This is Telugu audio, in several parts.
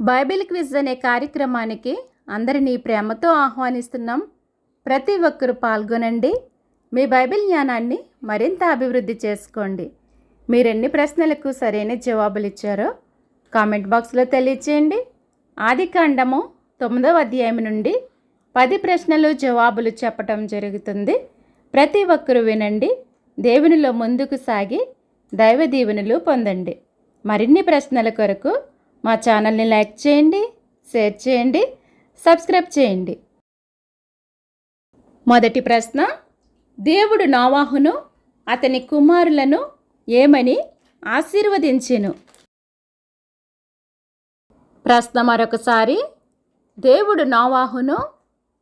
బైబిల్ క్విజ్ అనే కార్యక్రమానికి అందరినీ ప్రేమతో ఆహ్వానిస్తున్నాం. ప్రతి ఒక్కరూ పాల్గొనండి. మీ బైబిల్ జ్ఞానాన్ని మరింత అభివృద్ధి చేసుకోండి. మీరెన్ని ప్రశ్నలకు సరైన జవాబులు ఇచ్చారో కామెంట్ బాక్స్లో తెలియచేయండి. ఆది కాండము తొమ్మిదవ అధ్యాయం నుండి పది ప్రశ్నలు జవాబులు చెప్పటం జరుగుతుంది. ప్రతి ఒక్కరూ వినండి. దేవునిలో ముందుకు సాగి దైవ దీవెనలు పొందండి. మరిన్ని ప్రశ్నల కొరకు మా ఛానల్ని లైక్ చేయండి షేర్ చేయండి సబ్స్క్రైబ్ చేయండి. మొదటి ప్రశ్న దేవుడు నోవాహును అతని కుమారులను ఏమని ఆశీర్వదించెను? ప్రశ్న మరొకసారి దేవుడు నోవాహును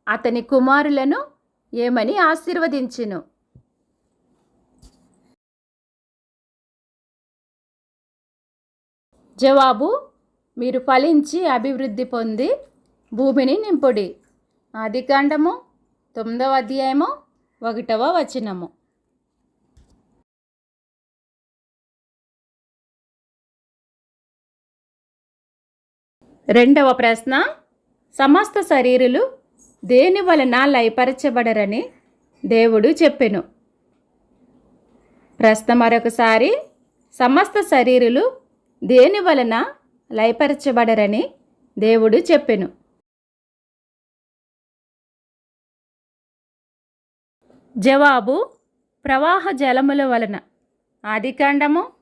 అతని కుమారులను ఏమని ఆశీర్వదించెను? జవాబు మీరు ఫలించి అభివృద్ధి పొంది భూమిని నింపుడి. ఆదికాండము తొమ్మిదవ అధ్యాయము ఒకటవ వచనము. రెండవ ప్రశ్న సమస్త శరీరులు దేని వలన లయపరచబడరని దేవుడు చెప్పెను. ప్రశ్న మరొకసారి సమస్త శరీరులు దేని వలన లయపరచబడరని దేవుడు చెప్పెను. జవాబు ప్రవాహ జలముల వలన. ఆదికాండము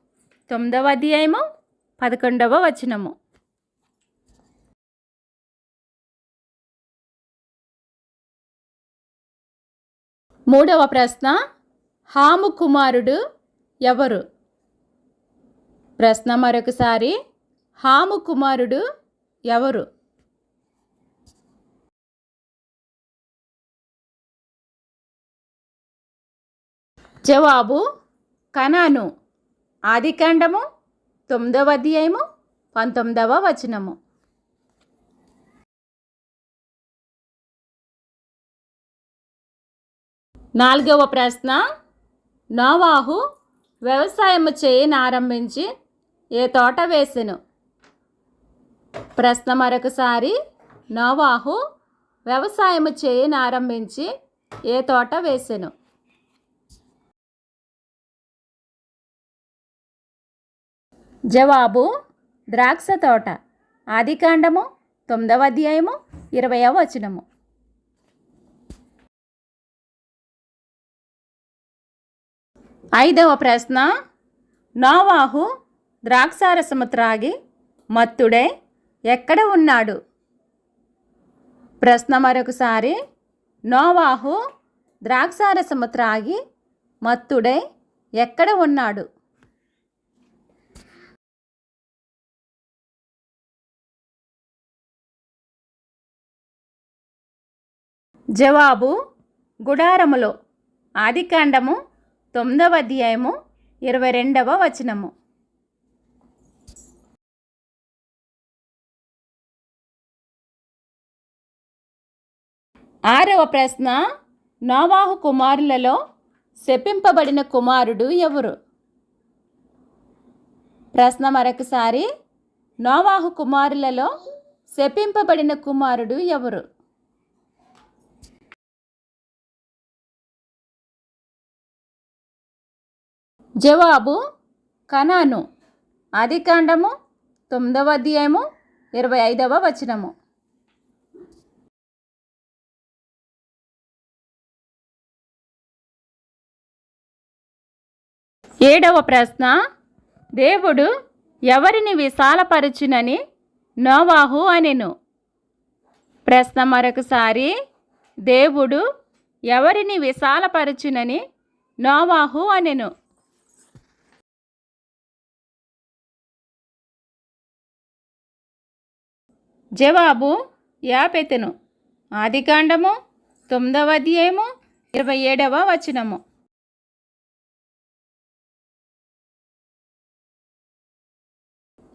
తొమ్మిదవ అధ్యాయము పదకొండవ వచనము. మూడవ ప్రశ్న హాము కుమారుడు ఎవరు? ప్రశ్న మరొకసారి హాము కుమారుడు ఎవరు? జవాబు కనాను. ఆదికాండము తొమ్మిదవ అధ్యాయము పంతొమ్మిదవ వచనము. నాలుగవ ప్రశ్న. నోవాహు వ్యవసాయము చేయనారంభించి ఏ తోట వేసెను? ప్రశ్న మరొకసారి. నోవాహు వ్యవసాయము చేయనారంభించి ఏ తోట వేసెను? జవాబు ద్రాక్ష తోట. ఆదికాండము తొమ్మిదవ అధ్యాయము ఇరవయవ వచనము. ఐదవ ప్రశ్న. నోవాహు ద్రాక్షారసము త్రాగి మత్తుడే ఎక్కడ ఉన్నాడు? ప్రశ్న మరొకసారి. నోవాహు ద్రాక్షారసము త్రాగి మత్తుడై ఎక్కడ ఉన్నాడు? జవాబు గుడారములో. ఆదికాండము తొమ్మిదవ అధ్యాయము ఇరవై రెండవ వచనము. ఆరవ ప్రశ్న నోవాహు కుమారులలో శపింపబడిన కుమారుడు ఎవరు? ప్రశ్న మరొకసారి నోవాహు కుమారులలో శపింపబడిన కుమారుడు ఎవరు? జవాబు కనాను. ఆదికాండము తొమ్మిదవ అధ్యాయము ఇరవై ఐదవ వచనము. ఏడవ ప్రశ్న. దేవుడు ఎవరిని విశాలపరచునని నోవాహు అనెను. ప్రశ్న మరొకసారి. దేవుడు ఎవరిని విశాలపరచునని నోవాహు అనెను. జవాబు యాపెతెను. ఆదికాండము తొమ్మిదవ అధ్యాయము ఇరవై ఏడవ వచనము.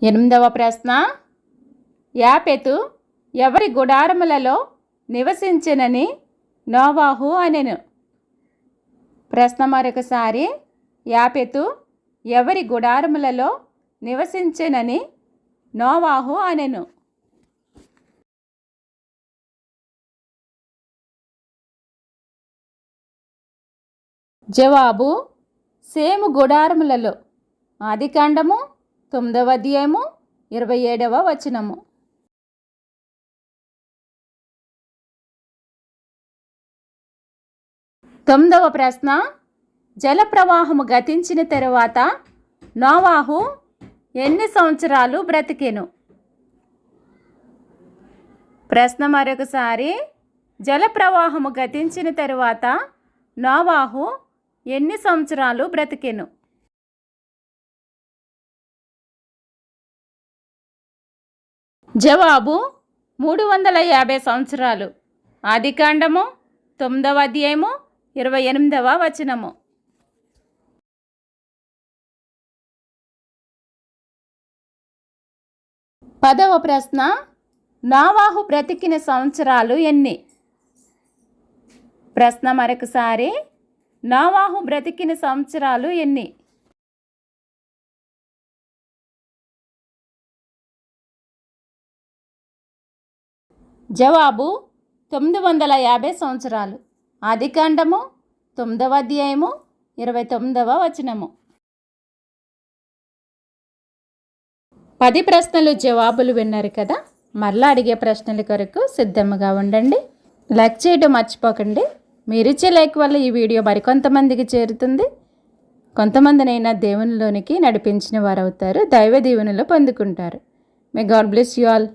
ఎనిమిదవ ప్రశ్న. యాపెతు ఎవరి గుడారములలో నివసించినని నోవాహు అనెను. ప్రశ్న మరొకసారి. యాపెతు ఎవరి గుడారములలో నివసించెనని నోవాహు అనెను. జవాబు సేము గుడారములలో. ఆదికాండము తొమ్మిదవ అధ్యాయము ఇరవై ఏడవ వచనము. తొమ్మిదవ ప్రశ్న జల ప్రవాహము గతించిన తరువాత నోవాహు ఎన్ని సంవత్సరాలు బ్రతికెను? ప్రశ్న మరొకసారి జల ప్రవాహము గతించిన తరువాత నోవాహు ఎన్ని సంవత్సరాలు బ్రతికెను? జవాబు మూడు వందల యాభై సంవత్సరాలు ఆదికాండము తొమ్మిదవ అధ్యాయము ఇరవై ఎనిమిదవ వచనము. పదవ ప్రశ్న నావాహు బ్రతికిన సంవత్సరాలు ఎన్ని? ప్రశ్న మరొకసారి నావాహు బ్రతికిన సంవత్సరాలు ఎన్ని? జవాబు తొమ్మిది వందల యాభై సంవత్సరాలు. ఆదికాండము తొమ్మిదవ అధ్యాయము ఇరవై తొమ్మిదవ వచనము. పది ప్రశ్నలు జవాబులు విన్నారు కదా? మరలా అడిగే ప్రశ్నల కొరకు సిద్ధంగా ఉండండి. లైక్ చేయడం మర్చిపోకండి. మీరిచ్చే లైక్ వల్ల ఈ వీడియో మరికొంతమందికి చేరుతుంది. కొంతమందినైనా దేవునిలోనికి నడిపించిన వారు అవుతారు దైవ దీవెనలు పొందుకుంటారు. May God bless you all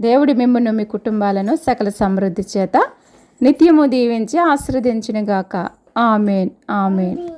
దేవుడి మిమ్మల్ని మీ కుటుంబాలను సకల సమృద్ధి చేత నిత్యము దీవించి ఆశ్రదించినగాక ఆమెన్. ఆమెన్.